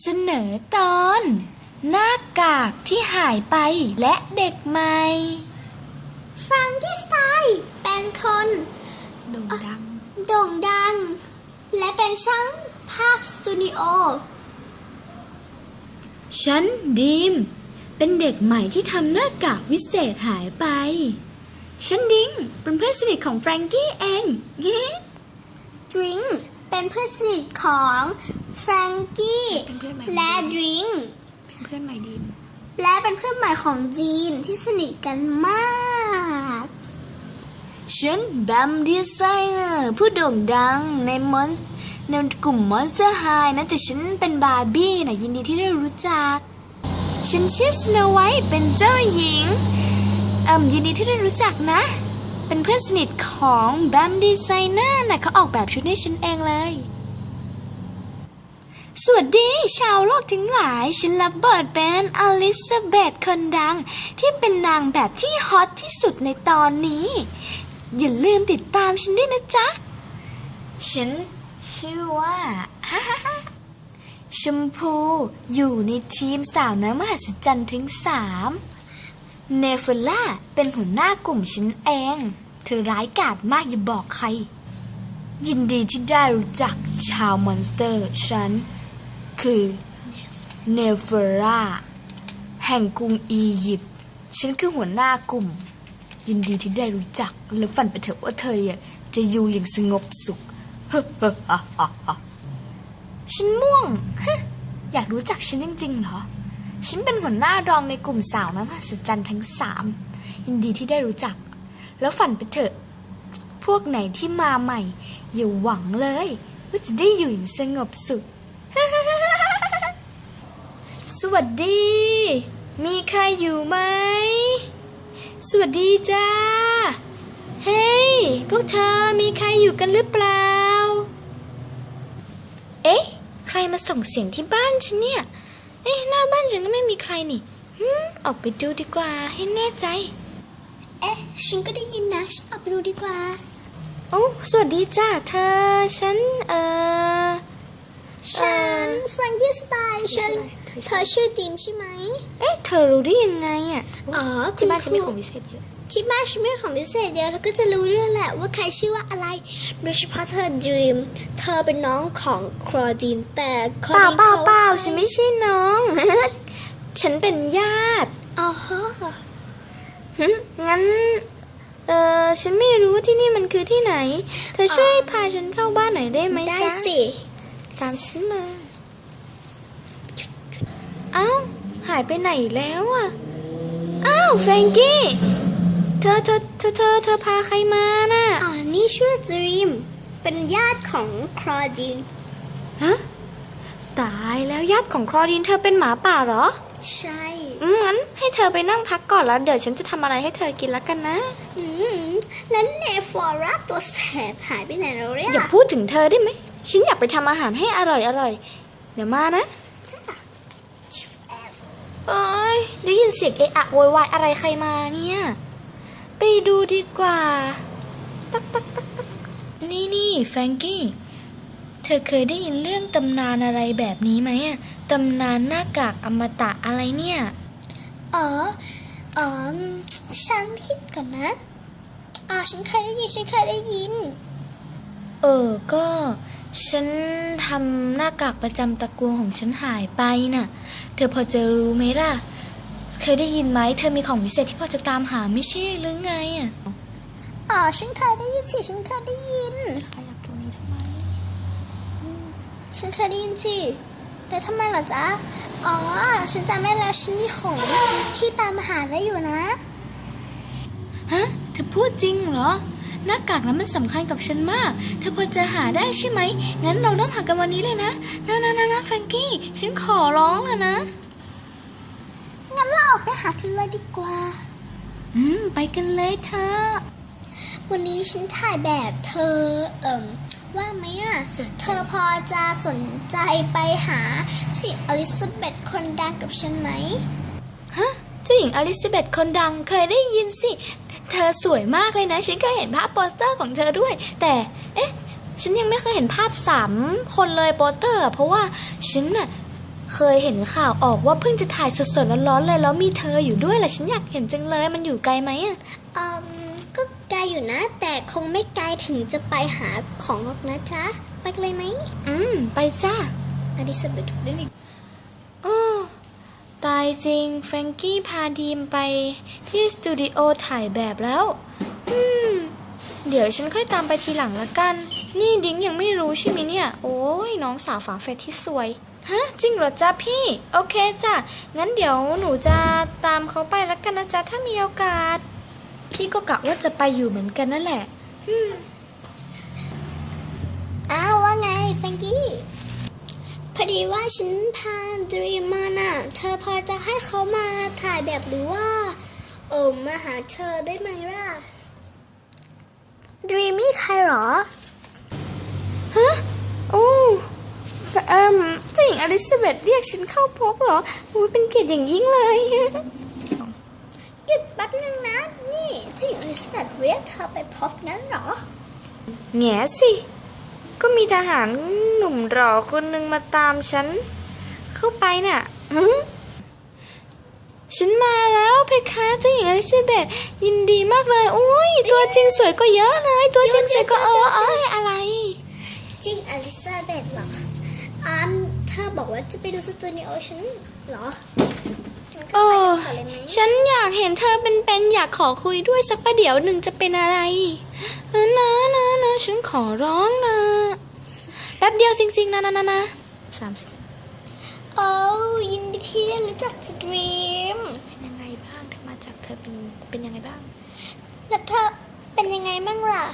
เสนอตอน หน้ากากที่หายไปและเด็กใหม่ฟรังกี้สไตน์เป็นคนโด่งดัง โด่งดัง และเป็นช่างภาพสตูดิโอ ฉันดีม เป็นเด็กใหม่ที่ทำหน้ากากวิเศษหายไป ฉันดิงเป็นเพื่อนสนิทของแฟรงกี้เองเย้ดริงเป็นเพื่อนสนิทของ ฟรังกี้เป็นเพื่อนใหม่และดริงเพื่อนใหม่ดีมและเป็นเพื่อนใหม่ของจีนที่สนิทกันมากฉันแบมดีไซเนอร์ผู้โด่งดังในมอนในกลุ่มมอนสเตอร์ไฮนะแต่ฉันเป็นบาร์บี้นะยินดีที่ได้รู้จัก ฉันชื่อสโนไวท์เป็นเจ้าหญิงเอ่มยินดีที่ได้รู้จักนะ เป็นเพื่อนสนิทของแบมดีไซเนอร์นะเขาออกแบบชุดให้ฉันเองเลย สวัสดีชาวโลกทั้งหลาย ฉันรับเบทเป็นอลิซาเบธคนดัง ที่เป็นนางแบบที่ฮอตที่สุดในตอนนี้ อย่าลืมติดตามฉันด้วยนะจ๊ะ ฉันชื่อว่า ชมพูอยู่ในทีมสาวน้ำมหัศจรรย์ทั้งสามเนฟล่าเป็นหัวหน้ากลุ่มฉันเอง เธอร้ายกาจมากอย่าบอกใครยินดีที่ได้รู้จักชาวมอนสเตอร์ฉัน คือเนฟราแห่งกรุงอียิปต์ฉันคือหัวหน้ากลุ่ม ยินดีที่ได้รู้จัก และฝันไปเถอะว่าเธออะจะอยู่อย่างสงบสุข ฉันม่วง อยากรู้จักฉันจริงๆเหรอ ฉันเป็นหัวหน้ารองในกลุ่มสาวน้ำมหัศจรรย์ทั้งสามยินดีที่ได้รู้จัก แล้วฝันไปเถอะ พวกไหนที่มาใหม่ อย่าหวังเลย ว่าจะได้อยู่อย่างสงบสุข สวัสดี มีใครอยู่ไหม สวัสดีจ้า เฮ้ย พวกเธอมีใครอยู่กันหรือเปล่า เอ๊ะ ใครมาส่งเสียงที่บ้านฉันเนี่ย เอ๊ะ หน้าบ้านฉันก็ไม่มีใครนี่หืมออกไปดูดีกว่าให้แน่ใจ เอ๊ะ ฉันก็ได้ยินนะฉันออกไปดูดีกว่า โอ้ สวัสดีจ้าเธอ ฉัน เอ่อ ฉันฟรังกี้สไตน์ฉันเธอชื่อดีมใช่ไหมเอ๊ะเธอรู้ได้ยังไงอะอ๋อที่บ้านคุฉัณนครูมีของพิเศษเยอะที่บ้านฉันมีของพิเศษเดียวเธอก็จะรู้เรื่องแหละว่าใครชื่อว่าอะไร โดยเฉพาะเธอดรีมเธอเป็นน้องของครอดีนแต่ครอเปล่าดีนเปล่าเขาเปล่าฉันไม่ใช่น้อง ฉันเป็นญาติอ๋อฮะหึงั้นเออฉันไม่รู้ว่าที่นี่มันคือที่ไหน เธอช่วยพาฉันเข้าบ้านหน่อยได้ไหมได้จ๊ะสิ ตามฉันมา เอ้า หายไปไหนแล้วอะ อ้าวแฟรงกี้ เธอเธอเธอเธอเธอพาใครมาน่ะ อ๋อ นี่ชื่อดรีม เป็นญาติของครอดีนฮะ ตายแล้วญาติของคลอรีนเธอเป็นหมาป่าเหรอ ใช่ อืมงั้นให้เธอไปนั่งพักก่อนแล้ว เดี๋ยวฉันจะทำอะไรให้เธอกินแล้วกันนะ อืม แล้วเนฟอร่าตัวแสบหายไปไหนแล้วเนี่ยอย่าพูดถึงเธอได้ไหม ฉันอยากไปทำอาหารให้อร่อยอร่อย เดี๋ยวมานะจ้ะเอ้ยได้ยินเสียงเอะอะโวยวายอะไรใครมาเนี่ย ไปดูดีกว่า ตักตักตักตักนี่นี่แฟรงกี้ เธอเคยได้ยินเรื่องตำนานอะไรแบบนี้ไหมอะตำนานหน้ากากอมตะอะไรเนี่ย อ๋อ อ๋อ ฉันคิดก่อนนะอ๋อฉันเคยได้ยิน ฉันเคยได้ยิน เออ ก็ ฉันทำหน้ากากประจำตระกูลของฉันหายไปน่ะ เธอพอจะรู้ไหมล่ะ เคยได้ยินไหมเธอมีของพิเศษที่พอจะตามหาไม่ใช่หรือไงอะ อ๋อ ฉันเคยได้ยินสิ ฉันเคยได้ยิน ขยับตรงนี้ทำไม ฉันเคยได้ยินสิ แล้วทำไมเหรอจ๊ะ อ๋อ ฉันจำได้แล้ว ฉันมีของที่ตามหาได้อยู่นะ ฮะ เธอพูดจริงเหรอ หน้ากากนั้นมันสำคัญกับฉันมาก เธอพอจะหาได้ใช่ไหม งั้นเราเริ่มหากันวันนี้เลยนะนะนะนะนะแฟรงกี้ ฉันขอร้องแล้วนะ งั้นเราออกไปหากันเลยดีกว่า อืม ไปกันเลยเธอ วันนี้ฉันถ่ายแบบเธอ เอ่มว่างไหมอะ เธอพอจะสนใจไปหาที่อลิซาเบธคนดังกับฉันไหม ฮะ เจ้าหญิงอลิซาเบธคนดังเคยได้ยินสิ เธอสวยมากเลยนะ ฉันเคยเห็นภาพโปสเตอร์ของเธอด้วย แต่เอ๊ะฉันยังไม่เคยเห็นภาพสามคนเลยโปสเตอร์อะเพราะว่าฉันน่ะเคยเห็นข่าวออกว่าเพิ่งจะถ่ายสดๆร้อนๆเลยแล้วมีเธออยู่ด้วยแหละฉันอยากเห็นจังเลยมันอยู่ไกลไหมอะอืมก็ไกลอยู่นะ แต่คงไม่ไกลถึงจะไปหาของหรอกนะจ๊ะไปกันเลยไหมอืม ไปจ้าอลิซาเบธได้ดิออ ตายจริงแฟรงกี้พาดีมไปที่สตูดิโอถ่ายแบบแล้ว อืม เดี๋ยวฉันค่อยตามไปทีหลังละกัน นี่ดิ้งยังไม่รู้ใช่ไหมเนี่ย โอ้ยน้องสาวฝาแฝดที่สวย ฮะ จริงเหรอจ๊ะพี่ โอเคจ้ะ งั้นเดี๋ยวหนูจะตามเขาไปล้วกันนะจ๊ะถ้ามีโอกาส พี่ก็กะว่าจะไปอยู่เหมือนกันนั่นแหละ อืมอ้าวว่าไงแฟรงกี้ อดีว่าฉันพาดรีมมาน่ะ เธอพอจะให้เขามาถ่ายแบบหรือว่า เออมาหาเธอได้ไหมล่ะดรีมนี่ใครเหรอ ฮะโอ้เอ่มเจ้าหญิงอลิซาเบธเรียกฉันเข้าพบเหรอโอ้ยเป็นเกียรติอย่างยิ่งเลยหยุดแป๊บนึงนะ นี่เจิงอลิซาเบธเรียกเธอไปพบนั้นเหรอ แง่สิ ก็มีทหารหนุ่มหล่อคนหนึ่งมาตามฉัน เข้าไปน่ะฮะฉันมาแล้วเพคะเจ้าหญิงอลิซาเบธยินดีมากเลย อุ้ยตัวจริงสวยก็เยอะเลย ตัวจริงสวยก็เออเอ้ยอะไร จริงอลิซาเบธเหรออ่าเธอบอกว่าจะไปดูสตูดิโอฉันเหรอเออฉันก็ไปก่อนเลยไหมฉันอยากเห็นเธอเป็นๆอยากขอคุยด้วยสักประเดี๋ยวหนึ่งจะเป็นอะไรเออ นะนะนะฉันขอร้องนะ แป๊บเดียวจริง ๆ นะนะนะนะสามสิบโอ้ยินดีที่ได้รู้จักสตรีมเป็นยังไงบ้างเธอมาจากเธอเป็นเป็นยังไงบ้าง แล้วเธอเป็นยังไงบ้างล่ะ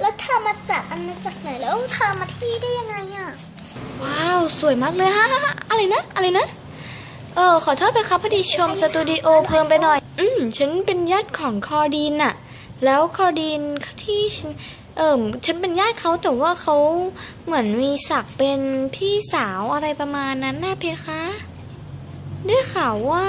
แล้วเธอมาจากอาณาจักรไหนแล้วเธอมาที่ได้ยังไงอะ ว้าว สวยมากเลยฮะฮะฮะอะไรนะ อะไรนะ เออ ขอโทษไปครับพอดีชมสตูดิโอเพิ่มไปหน่อย อืม ฉันเป็นญาติของคอดีนน่ะ แล้วคอดีนที่ฉันเออฉันเป็นญาติเขาแต่ว่าเขาเหมือนมีศักดิ์เป็นพี่สาวอะไรประมาณนั้นน่ะเพคะได้ข่าวว่า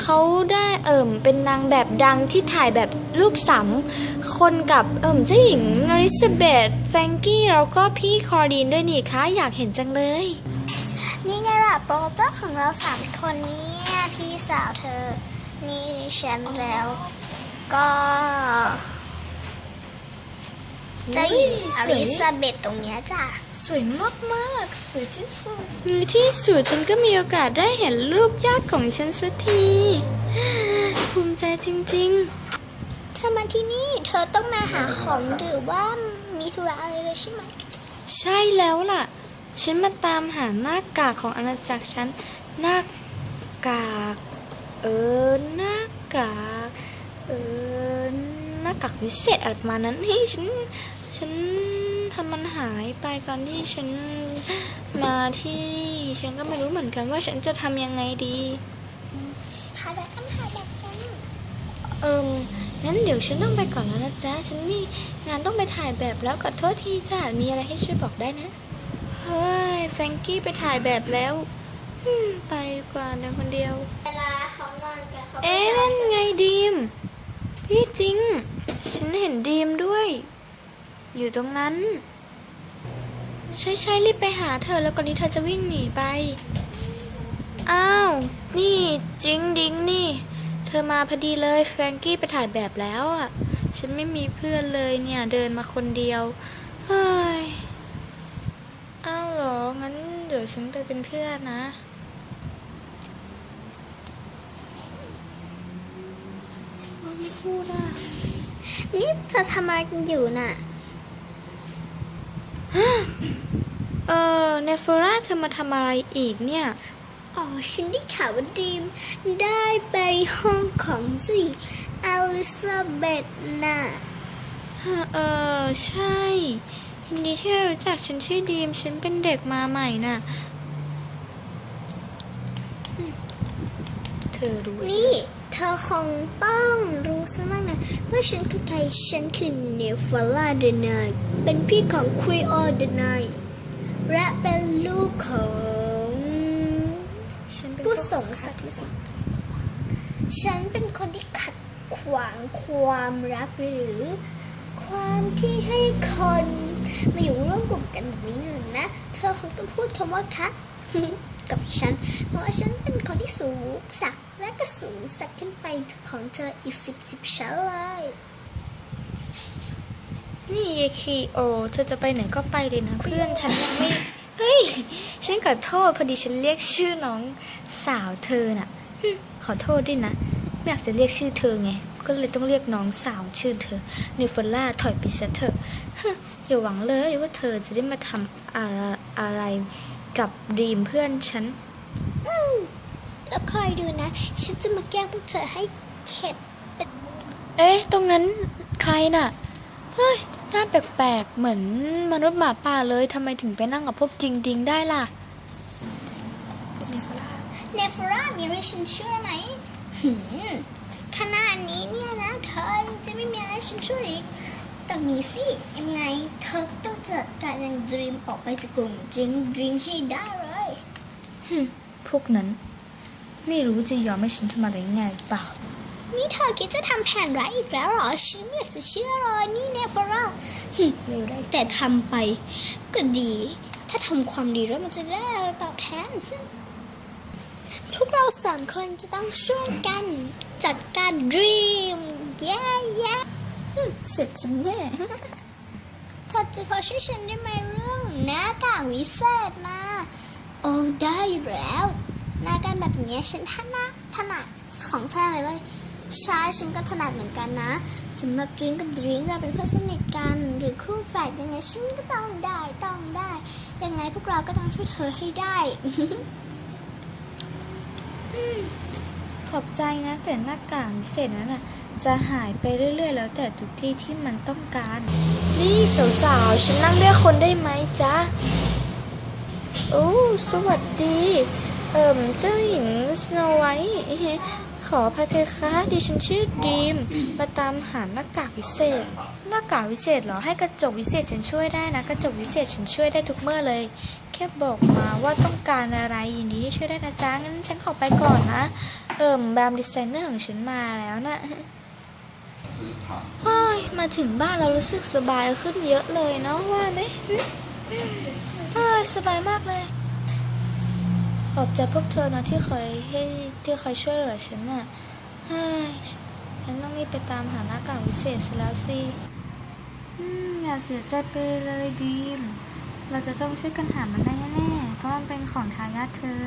เขาได้เอิมเป็นนางแบบดังที่ถ่ายแบบรูปสำคนกับเอิมเจ้าหญิงอลิซาเบธแฟรงกี้แล้วก็พี่คอรีนด้วยนี่คะอยากเห็นจังเลย นี่ไงล่ะโปรเตอร์ของเราสามคนนี่ยพี่สาวเธอ นี่ฉันแล้ว ก็เจ้าหญิงอลิซาเบธตรงเนี้ยจ้ะ สวยมากมากๆสวยที่สุดในที่สุดฉันก็มีโอกาสได้เห็นรูปญาติของฉันสักที ภูมิใจจริงเธอมาที่นี่ เธอต้องมาหาของหรือว่ามีธุระอะไรเลยใช่ไหมๆใช่แล้วล่ะ ฉันมาตามหาหน้ากากของอาณาจักรฉัน หน้ากาก เออ หน้ากาก เออหน้ากากวิเศษอะไรประมาณนั้นนี่ฉันฉันทำมันหายไปตอนที่ฉันมาที่นี่ฉันก็ไม่รู้เหมือนกันว่าฉันจะทำยังไงดีถ่ายแบบกันถ่ายแบบกันเอิมงั้นเดี๋ยวฉันต้องไปก่อนแล้วนะจ๊ะ ฉันมีงานต้องไปถ่ายแบบแล้วขอโทษทีจ้ะมีอะไรให้ช่วยบอกได้นะ เฮ้ย แฟรงกี้ไปถ่ายแบบแล้ว อืม ไปดีกว่าเดินคนเดียว เวลาเขานอนกันเขาเอ๊ะนั่นไงดีม พี่จริง ฉันเห็นดีมด้วย อยู่ตรงนั้น ใช่ใช่รีบไปหาเธอแล้วก่อนนี้เธอจะวิ่งหนีไป อ้าว นี่จริงดิงนี่ เธอมาพอดีเลยแฟรงกี้ไปถ่ายแบบแล้วอะ ฉันไม่มีเพื่อนเลยเนี่ยเดินมาคนเดียว เฮ้ย อ้าวเหรอ งั้นเดี๋ยวฉันไปเป็นเพื่อนนะไม่พูดอะ นี่เธอทำอะไรกันอยู่น่ะ เออเนฟอร่าเธอมาทำอะไรอีกเนี่ย อ๋อ ฉันได้ข่าวว่าดีมได้ไปห้องของสิงอลิซาเบธน่ะเออ ใช่ยินดีที่ได้รู้จักฉันชื่อดีม ฉันเป็นเด็กมาใหม่น่ะอืมเธอรู้ใช่นี่ไหมเธอคงต้องรู้ซะบ้างนะ ว่าฉันคือใคร ฉันคือเนฟาร่าเดนาย เป็นพี่ของครีโอเดนายและเป็นลูกของฉันผู้สงสักดิ์ที่สุด ฉันเป็นคนที่ขัดขวางความรักหรือ ความที่ให้คนมาอยู่ร่วมกลุ่มกันแบบนี้นะ เธอคงต้องพูดคำว่าคัดกับฉัน เพราะว่าฉันเป็นคนที่สูงสักและก็สูงสักขึ้นไปของเธออีกสิบสิบชั้นเลย นี่เยคีโอ เธอจะไปไหนก็ไปเลยนะ เพื่อนฉันยังไม่ เฮ้ย ฉันขอโทษพอดีฉันเรียกชื่อน้องสาวเธอน่ะหึขอโทษด้วยนะ ไม่อยากจะเรียกชื่อเธอไง ก็เลยต้องเรียกน้องสาวชื่อเธอนิฟล่าถอยไปซะเถอะฮึอย่าหวังเลยว่าเธอจะได้มาทำอะไรอะไรกับดีมเพื่อนฉันแล้วคอยดูนะ ฉันจะมาแกล้งพวกเธอให้เข็ด เอ๊ะ ตรงนั้นใครน่ะ เฮ้ย หน้าแปลกๆ เหมือนมนุษย์หมาป่าเลยทำไมถึงไปนั่งกับพวกจริงดิงได้ล่ะ เนฟรามีอะไรฉันช่วยไหมหืมขนาดนี้เนี่ยนะเธอยังจะไม่มีอะไรฉันช่วยอีก แต่มีสิยังไงเธอก็ต้องจัดการยังดรีมออกไปจากกลุ่มจริงดรีมให้ได้เลยพวกนั้น ไม่รู้จะยอมให้ฉันทำอะไรง่ายเปล่า นี่เธอคิดจะทำแผนร้ายอีกแล้วเหรอ ฉันไม่อยากจะเชื่อเลยนี่เนฟราหึเลวได้ายแต่ทำไป ก็ดี ถ้าทำความดีแล้วมันจะได้อะไรตอบแทน พวกเราสามคนจะต้องช่วยกัน จัดการดรีมแย่แย่เสร็จฉันแน่เธอจะพอช่วยฉันได้ไหมเรื่องหน้ากากวิเศษนะโอ้ได้อยู่แล้วหน้าการแบบนี้ฉันถนัดถนัดของถนัดเลย ใช่ฉันก็ถนัดเหมือนกันนะสำหรับดริงกับดริงเราเป็นเพื่อนสนิทกัน หรือคู่แฝดยังไงฉันก็ต้องได้ต้องได้ ยังไงพวกเราก็ต้องช่วยเธอให้ได้ ขอบใจนะ แต่หน้ากากพิเศษนั้นน่ะ จะหายไปเรื่อย ๆ แล้วแต่ทุกที่ที่มันต้องการ นี่สาวๆฉันนั่งเรียกคนได้ไหมจ๊ะโอ้สวัสดี เอิ่มเจ้าหญิงสโนไวท์ ขออภัยเพคะดิฉันชื่อดีมมาตามหาหน้ากากวิเศษ หน้ากากวิเศษเหรอให้กระจกวิเศษฉันช่วยได้นะกระจกวิเศษฉันช่วยได้ทุกเมื่อเลย แค่บอกมาว่าต้องการอะไรยินดีที่ช่วยได้นะจ๊ะงั้นฉันขอไปก่อนนะเอิ่มแบรนด์ดีไซเนอร์ของฉันมาแล้วนะเฮ้ยมาถึงบ้านเรารู้สึกสบายขึ้นเยอะเลยเนาะว่าไหมเฮ้ยสบายมากเลย ขอบใจพวกเธอนะที่คอยให้ที่คอยช่วยเหลือฉันน่ะเฮ้ยฉันต้องรีบไปตามหาหน้ากากวิเศษซะแล้วสิอืมอย่าเสียใจไปเลยดีม เราจะต้องช่วยกันหามันได้แน่ๆเพราะมันเป็นของทายาทเธอ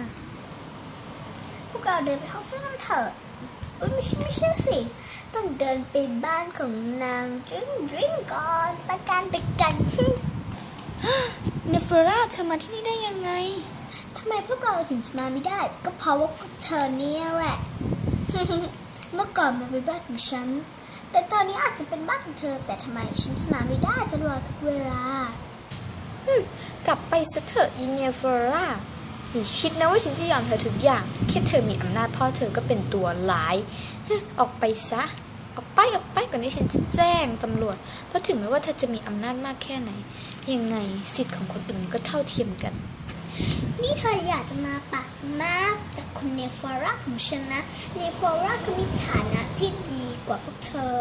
พวกเราเดินไปห้องเสื้อกันเถอะเอ้ยไม่ใช่ไม่ใช่สิ ต้องเดินไปบ้านของนางดริงดริงก่อนไปกันไปกันเนฟราเธอมาที่นี่ได้ยังไงทำไมพวกเราถึงจะมาไม่ได้ ก็เพราะว่าเธอเนี่ยแหละ เมื่อก่อนมันเป็นบ้านของฉัน แต่ตอนนี้อาจจะเป็นบ้านของเธอ แต่ทำไมฉันจะมาไม่ได้ตลอดทุกเวลากลับไปซะเถอะอินเนฟราอย่าคิดนะว่าฉันจะยอมเธอทุกอย่างแค่เธอมีอำนาจพ่อเธอก็เป็นตัวร้ายออกไปซะออกไปออกไปก่อนที่ฉันจะแจ้งตำรวจ เพราะถึงแม้ว่าเธอจะมีอำนาจมากแค่ไหน ยังไงสิทธิ์ของคนอื่นก็เท่าเทียมกัน นี่เธออยากจะมาปากมากกับคุณเนฟอร่าของฉันนะเนฟอร่าก็มีฐานะที่ดีกว่าพวกเธอ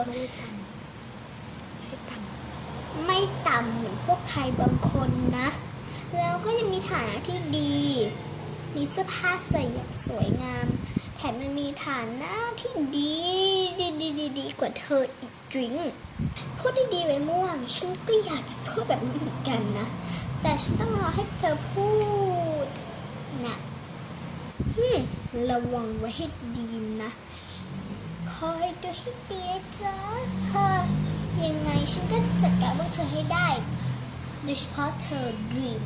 ไม่ต่ำเหมือนพวกใครบางคนนะ แล้วก็ยังมีฐานะที่ดี มีเสื้อผ้าใส่อย่างสวยงาม แถมยังมีฐานะที่ดีดีดีดีดีกว่าเธออีกดริงพูดดีๆไว้ม่วง ฉันก็อยากจะพูดแบบนี้เหมือนกันนะ แต่ฉันต้องรอให้เธอพูดนะฮึม ระวังไว้ให้ดีนะ คอยดูให้ดีนะจ๊ะเฮ้อยังไงฉันก็จะจัดการพวกเธอให้ได้ โดยเฉพาะเธอดรีม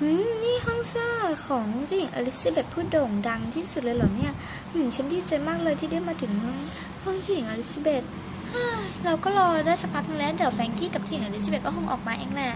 อืมนี่ห้องเสื้อของจ้าหญิงอลิซาเบธผู้โด่งดังที่สุดเลยเหรอเนี่ยอืมฉันดีใจมากเลยที่ได้มาถึงห้องห้องเจ้าหญิงอลิซาเบธเราก็รอได้สักพักนึงแล้วเดี๋ยวแฟรงกี้กับเจ้าหญิงอลิซาเบธก็คงออกมาเองแหละ